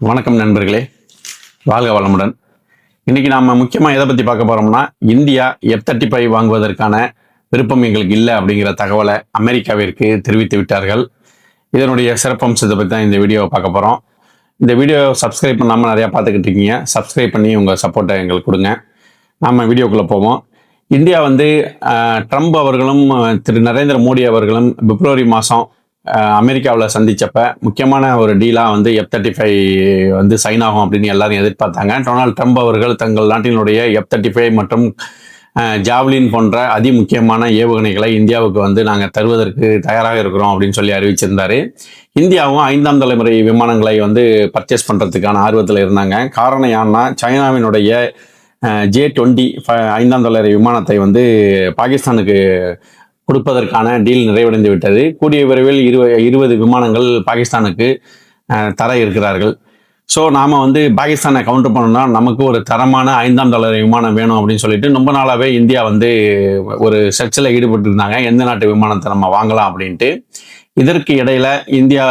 வணக்கம் நண்பர்களே. வாழ்க வளமுடன். இன்றைக்கி நாம் முக்கியமாக எதை பற்றி பார்க்க போகிறோம்னா இந்தியா எஃப் தேர்ட்டி ஃபைவ் வாங்குவதற்கான விருப்பம் எங்களுக்கு இல்லை அப்படிங்கிற தகவலை அமெரிக்காவிற்கு தெரிவித்து விட்டார்கள். இதனுடைய சிறப்பம்சத்தை பற்றி தான் இந்த வீடியோவை பார்க்க போகிறோம் இந்த வீடியோ சப்ஸ்கிரைப் பண்ணாமல் நிறையா பார்த்துக்கிட்டு இருக்கீங்க. சப்ஸ்கிரைப் பண்ணி உங்கள் சப்போர்ட்டை எங்களுக்கு கொடுங்க. நாம் வீடியோக்குள்ளே போவோம். இந்தியா வந்து ட்ரம்ப் அவர்களும் திரு நரேந்திர மோடி அவர்களும் பிப்ரவரி மாதம் அமெரிக்காவில் சந்தித்தப்ப முக்கியமான ஒரு டீலாக வந்து எஃப் தேர்ட்டி ஃபைவ் வந்து சைன் ஆகும் அப்படின்னு எல்லாரும் எதிர்பார்த்தாங்க. டொனால்ட் ட்ரம்ப் அவர்கள் தங்கள் நாட்டினுடைய எஃப் தேர்ட்டி ஃபைவ் மற்றும் ஜாவ்லின் போன்ற அதி முக்கியமான ஏவுகணைகளை இந்தியாவுக்கு வந்து நாங்கள் தருவதற்கு தயாராக இருக்கிறோம் அப்படின்னு சொல்லி அறிவிச்சிருந்தார். இந்தியாவும் ஐந்தாம் தலைமுறை விமானங்களை வந்து பர்ச்சேஸ் பண்ணுறதுக்கான ஆர்வத்தில் இருந்தாங்க. காரணம் ஏன்னா சைனாவினுடைய ஜே டுவெண்ட்டி ஐந்தாம் தலைமுறை விமானத்தை வந்து பாகிஸ்தானுக்கு கொடுப்பதற்கான டீல் நிறைவடைந்து விட்டது. கூடிய விரைவில் இரு இருபது விமானங்கள் பாகிஸ்தானுக்கு தர இருக்கிறார்கள். ஸோ நாம் வந்து பாகிஸ்தானை கவுண்டர் பண்ணோம்னா நமக்கு ஒரு தரமான ஐந்தாம் டாலர் விமானம் வேணும் அப்படின்னு சொல்லிட்டு ரொம்ப நாளாகவே இந்தியா வந்து ஒரு சர்ச்சில் ஈடுபட்டு இருந்தாங்க எந்த நாட்டு விமானத்தை நம்ம வாங்கலாம் அப்படின்ட்டு. இதற்கு இடையில இந்தியா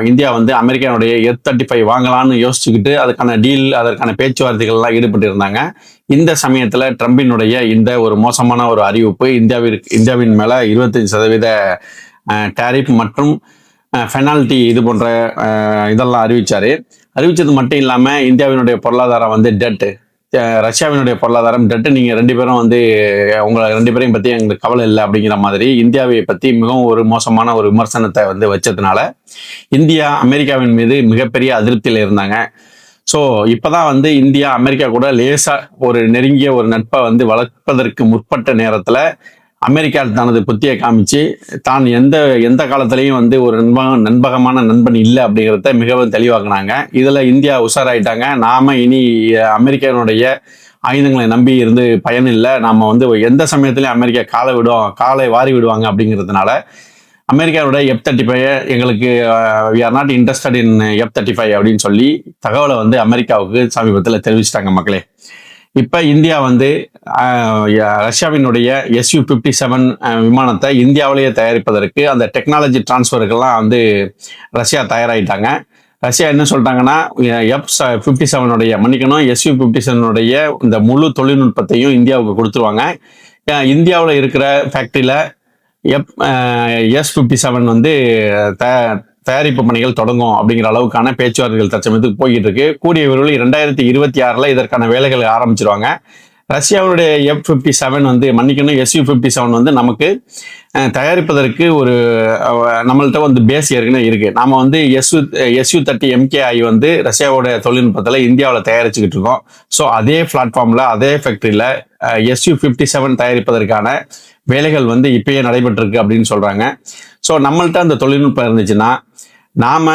இந்தியா வந்து அமெரிக்காவுடைய எஃப் தேர்ட்டி ஃபைவ் வாங்கலாம்னு யோசிச்சுக்கிட்டு அதுக்கான டீல் அதற்கான பேச்சுவார்த்தைகள்லாம் ஈடுபட்டு இருந்தாங்க இந்த சமயத்தில் ட்ரம்பினுடைய இந்த ஒரு மோசமான ஒரு அறிவிப்பு இந்தியாவிற்கு இந்தியாவின் மேலே இருபத்தஞ்சு சதவீத டேரிஃப் மற்றும் பெனால்ட்டி இது போன்ற இதெல்லாம் அறிவிச்சாரு. அறிவிச்சது மட்டும் இல்லாமல் இந்தியாவினுடைய பொருளாதாரம் வந்து டெட்டு ரஷ்யாவினுடைய பொருளாதாரம் டெட்டு நீங்கள் ரெண்டு பேரும் வந்து உங்களை ரெண்டு பேரையும் பற்றி எங்களுக்கு கவலை இல்லை அப்படிங்கிற மாதிரி இந்தியாவை பற்றி மிகவும் ஒரு மோசமான ஒரு விமர்சனத்தை வந்து வச்சதுனால இந்தியா அமெரிக்காவின் மீது மிகப்பெரிய அதிருப்தியில் இருந்தாங்க. ஸோ இப்போதான் வந்து இந்தியா அமெரிக்கா கூட லேசாக ஒரு நெருங்கிய ஒரு நட்பை வந்து வளர்ப்பதற்கு முற்பட்ட நேரத்தில் அமெரிக்கா தனது புத்தியை காமிச்சு தான் எந்த எந்த காலத்திலையும் வந்து ஒரு நண்பக நண்பகமான நண்பன் இல்லை அப்படிங்கிறத மிகவும் தெளிவாக்குனாங்க. இதில் இந்தியா உஷாராயிட்டாங்க. நாம் இனி அமெரிக்கனுடைய அமெரிக்காவினுடைய ஆயுதங்களை நம்பி இருந்து பயன் இல்லை. வந்து எந்த சமயத்திலையும் அமெரிக்கா காலை விடும் காலை வாரி விடுவாங்க அப்படிங்கிறதுனால அமெரிக்காவோட எஃப் தேர்ட்டி ஃபைவ் எங்களுக்கு we are not interested in F thirty five அப்படின்னு சொல்லி தகவலை வந்து அமெரிக்காவுக்கு சமீபத்தில் தெரிவிச்சிட்டாங்க மக்களே. இப்போ இந்தியா வந்து ரஷ்யாவினுடைய எஸ்யூ ஃபிஃப்டி செவன் விமானத்தை இந்தியாவிலேயே தயாரிப்பதற்கு அந்த டெக்னாலஜி டிரான்ஸ்ஃபருக்கெல்லாம் வந்து ரஷ்யா தயாராகிட்டாங்க ரஷ்யா என்ன சொல்லிட்டாங்கன்னா எஃப் ஃபிஃப்டி செவனுடைய மன்னிக்கணும் எஸ்யூ ஃபிஃப்டி செவனுடைய இந்த முழு தொழில்நுட்பத்தையும் இந்தியாவுக்கு கொடுத்துருவாங்க. இந்தியாவில் இருக்கிற ஃபேக்ட்ரியில் எப் எஸ் ஃபிஃப்டி செவன் வந்து த தயாரிப்பு பணிகள் தொடங்கும் அப்படிங்கிற அளவுக்கான பேச்சுவார்த்தைகள் தற்சமயத்துக்கு போய்கிட்டு இருக்கு. கூடிய விரைவில் இரண்டாயிரத்தி இருபத்தி ஆறில் இதற்கான வேலைகள் ஆரம்பிச்சிருவாங்க. ரஷ்யாவுடைய எஃப் ஃபிஃப்டி செவன் வந்து மன்னிக்கணும் எஸ்யூ ஃபிஃப்டி செவன் வந்து நமக்கு தயாரிப்பதற்கு ஒரு நம்மள்கிட்ட வந்து பேஸ் ஏற்கனவே இருக்குது நாம் வந்து எஸ்யூ எஸ்யூ தேர்ட்டி எம்கேஐ வந்து ரஷ்யாவோட தொழில்நுட்பத்தில் இந்தியாவில் தயாரிச்சுக்கிட்டு இருக்கோம். ஸோ அதே பிளாட்ஃபார்மில் அதே ஃபேக்ட்ரியில் எஸ்யூ ஃபிஃப்டி செவன் தயாரிப்பதற்கான வேலைகள் வந்து இப்பயே நடைபெற்றிருக்கு அப்படின்னு சொல்கிறாங்க ஸோ நம்மள்கிட்ட அந்த தொழில்நுட்பம் இருந்துச்சுன்னா நாம்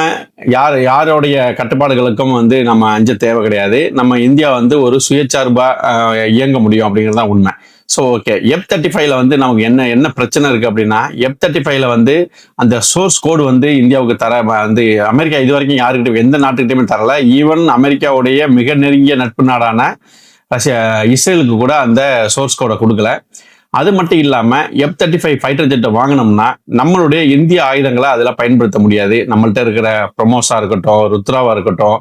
யார் யாருடைய கட்டுப்பாடுகளுக்கும் வந்து நம்ம அஞ்ச தேவை கிடையாது. நம்ம இந்தியா வந்து ஒரு சுயச்சார்பாக இயங்க முடியும் அப்படிங்கிறது தான் உண்மை. ஸோ ஓகே எஃப் தேர்ட்டி ஃபைவ்ல வந்து நமக்கு என்ன என்ன பிரச்சனை இருக்குது அப்படின்னா எஃப் தேர்ட்டி ஃபைவ்ல வந்து அந்த சோர்ஸ் கோடு வந்து இந்தியாவுக்கு தர வந்து அமெரிக்கா இது வரைக்கும் யாருக்கிட்ட எந்த நாட்டுக்கிட்டையுமே தரல. ஈவன் அமெரிக்காவுடைய மிக நெருங்கிய நட்பு நாடான ரஷ்யா இஸ்ரேலுக்கு கூட அந்த சோர்ஸ் கோடை கொடுக்கல. அது மட்டும் இல்லாமல் எஃப் தேர்ட்டி ஃபைவ் ஃபைட்டர் ஜெட்டை வாங்கினோம்னா நம்மளுடைய இந்திய ஆயுதங்களை அதில் பயன்படுத்த முடியாது. நம்மள்கிட்ட இருக்கிற ப்ரமோஸாக இருக்கட்டும் ருத்ராவாக இருக்கட்டும்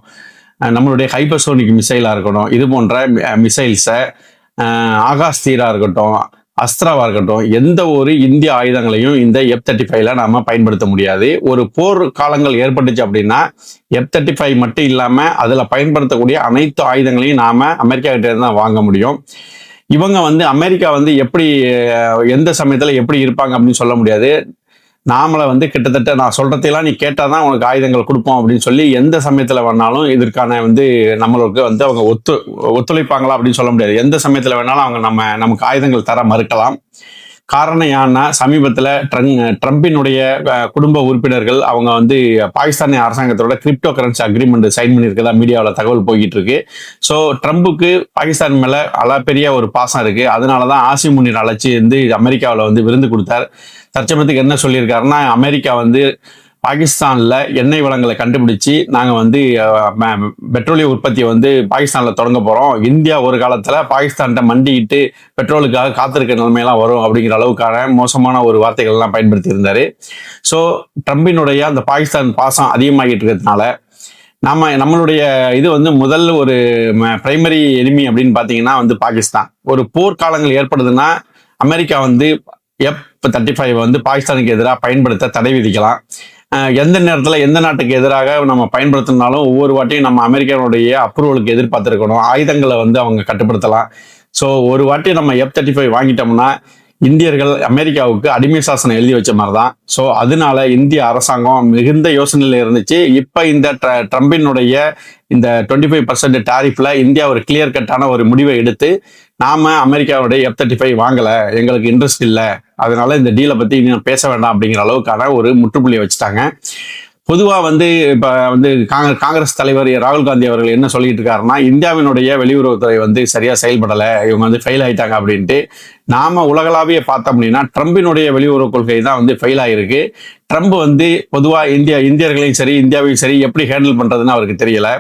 நம்மளுடைய ஹைப்பர்சோனிக் மிசைலாக இருக்கட்டும் இது போன்ற மிசைல்ஸை ஆகாஷ் தீரா இருக்கட்டும் அஸ்திராவாக இருக்கட்டும் எந்த ஒரு இந்திய ஆயுதங்களையும் இந்த எஃப் தேர்ட்டி ஃபைவ்ல நாம பயன்படுத்த முடியாது. ஒரு போர் காலங்கள் ஏற்பட்டுச்சு அப்படின்னா எஃப் தேர்ட்டி ஃபைவ் மட்டும் இல்லாமல் அதில் பயன்படுத்தக்கூடிய அனைத்து ஆயுதங்களையும் நாம அமெரிக்கா கிட்டே தான் வாங்க முடியும். இவங்க வந்து அமெரிக்கா வந்து எப்படி எந்த சமயத்தில் எப்படி இருப்பாங்க அப்படின்னு சொல்ல முடியாது. நாமளை வந்து கிட்டத்தட்ட நான் சொல்கிறதையெல்லாம் நீ கேட்டால் தான் உனக்கு ஆயுதங்கள் கொடுப்போம் அப்படின்னு சொல்லி எந்த சமயத்தில் வேணாலும் இதற்கான வந்து நம்மளுக்கு வந்து அவங்க ஒத்து ஒத்துழைப்பாங்களா அப்படின்னு சொல்ல முடியாது. எந்த சமயத்தில் வேணாலும் அவங்க நம்ம நமக்கு ஆயுதங்கள் தர மறுக்கலாம். காரணம் ஏன்னா சமீபத்தில் ட்ரங் ட்ரம்பினுடைய குடும்ப உறுப்பினர்கள் அவங்க வந்து பாகிஸ்தானிய அரசாங்கத்தோட கிரிப்டோ கரன்சி அக்ரிமெண்ட் சைன் பண்ணியிருக்கதா மீடியாவில் தகவல் போய்கிட்டு இருக்கு ஸோ ட்ரம்புக்கு பாகிஸ்தான் மேலே அளப்பெரிய ஒரு பாசம் இருக்கு. அதனால தான் ஆசி முனிர் அழைச்சி வந்து அமெரிக்காவில் வந்து விருந்து கொடுத்தார். தற்சமயத்துக்கு என்ன சொல்லியிருக்காருன்னா அமெரிக்கா வந்து பாகிஸ்தானில் எண்ணெய் வளங்களை கண்டுபிடிச்சு நாங்கள் வந்து பெட்ரோலிய உற்பத்தியை வந்து பாகிஸ்தானில் தொடங்க போகிறோம் இந்தியா ஒரு காலத்தில் பாகிஸ்தான்கிட்ட மண்டிக்கிட்டு பெட்ரோலுக்காக காத்திருக்க நிலைமையெல்லாம் வரும் அப்படிங்கிற அளவுக்கான மோசமான ஒரு வார்த்தைகள்லாம் பயன்படுத்தியிருந்தார். ஸோ ட்ரம்பினுடைய அந்த பாகிஸ்தான் பாசம் அதிகமாகிட்டு இருக்கிறதுனால நம்ம நம்மளுடைய இது வந்து முதல் ஒரு பிரைமரி எனிமி அப்படின்னு பார்த்தீங்கன்னா வந்து பாகிஸ்தான். ஒரு போர்க்காலங்கள் ஏற்படுதுன்னா அமெரிக்கா வந்து எப் தேர்ட்டி ஃபைவ் வந்து பாகிஸ்தானுக்கு எதிராக பயன்படுத்த தடை விதிக்கலாம். எந்த நேரத்தில் எந்த நாட்டுக்கு எதிராக நம்ம பயன்படுத்தினாலும் ஒவ்வொரு வாட்டியும் நம்ம அமெரிக்காவுடைய அப்ரூவலுக்கு எதிர்பார்த்துருக்கணும். ஆயுதங்களை வந்து அவங்க கட்டுப்படுத்தலாம். ஸோ ஒரு வாட்டி நம்ம எஃப் தேர்ட்டி ஃபைவ் வாங்கிட்டோம்னா இந்தியர்கள் அமெரிக்காவுக்கு அடிமை சாசனம் எழுதி வச்ச மாதிரி தான் ஸோ அதனால இந்திய அரசாங்கம் மிகுந்த யோசனையில் இருந்துச்சு. இப்போ இந்த ட்ர- ட்ரம்பினுடைய இந்த டுவெண்ட்டி ஃபைவ் பர்சன்ட் டாரிஃபில் இந்தியா ஒரு கிளியர் கட்டான ஒரு முடிவை எடுத்து நாம அமெரிக்காவுடைய எஃப் தேர்ட்டி ஃபைவ் வாங்கலை. எங்களுக்கு இன்ட்ரெஸ்ட் இல்லை. அதனால இந்த டீலை பற்றி இன்னும் பேச வேண்டாம் அப்படிங்கிற அளவுக்கான ஒரு முற்றுப்புள்ளியை வச்சுட்டாங்க. பொதுவாக வந்து இப்போ வந்து காங்க- காங்கிரஸ் தலைவர் ராகுல் காந்தி அவர்கள் என்ன சொல்லிட்டு இருக்காருன்னா இந்தியாவினுடைய வெளியுறவுத்துறை வந்து சரியாக செயல்படலை இவங்க வந்து ஃபெயில் ஆயிட்டாங்க அப்படின்ட்டு நாம உலகளாவிய பார்த்தோம் அப்படின்னா ட்ரம்பினுடைய வெளியுறவு கொள்கை தான் வந்து ஃபெயில் ஆயிருக்கு. ட்ரம்ப் வந்து பொதுவாக இந்தியா இந்தியர்களையும் சரி இந்தியாவையும் சரி எப்படி ஹேண்டில் பண்ணுறதுன்னு அவருக்கு தெரியலை.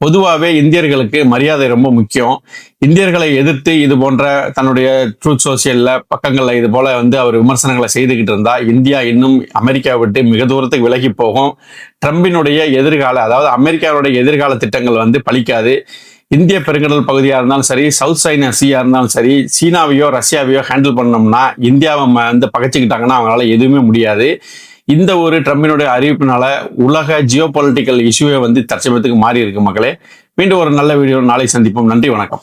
பொதுவாகவே இந்தியர்களுக்கு மரியாதை ரொம்ப முக்கியம். இந்தியர்களை எதிர்த்து இது போன்ற தன்னுடைய ட்ரூத் சோசியலில் பக்கங்களில் இது போல வந்து அவர் விமர்சனங்களை செய்துக்கிட்டு இருந்தா இந்தியா இன்னும் அமெரிக்காவை விட்டு மிக தூரத்துக்கு விலகி போகும். ட்ரம்பினுடைய எதிர்கால அதாவது அமெரிக்காவுடைய எதிர்கால திட்டங்கள் வந்து பலிக்காது. இந்திய பெருங்கடல் பகுதியாக இருந்தாலும் சரி சவுத் சைனா சீயா இருந்தாலும் சரி சீனாவையோ ரஷ்யாவையோ ஹேண்டில் பண்ணோம்னா இந்தியாவை வந்து பகைச்சிக்கிட்டாங்கன்னா அவங்களால எதுவுமே முடியாது. இந்த ஒரு ட்ரம்பினுடைய அறிவிப்பினால உலக ஜியோ பொலிட்டிக்கல் இஷ்யூவை வந்து தற்சமயத்துக்கு மாறி இருக்கு மக்களே. மீண்டும் ஒரு நல்ல வீடியோ நாளை சந்திப்போம். நன்றி வணக்கம்.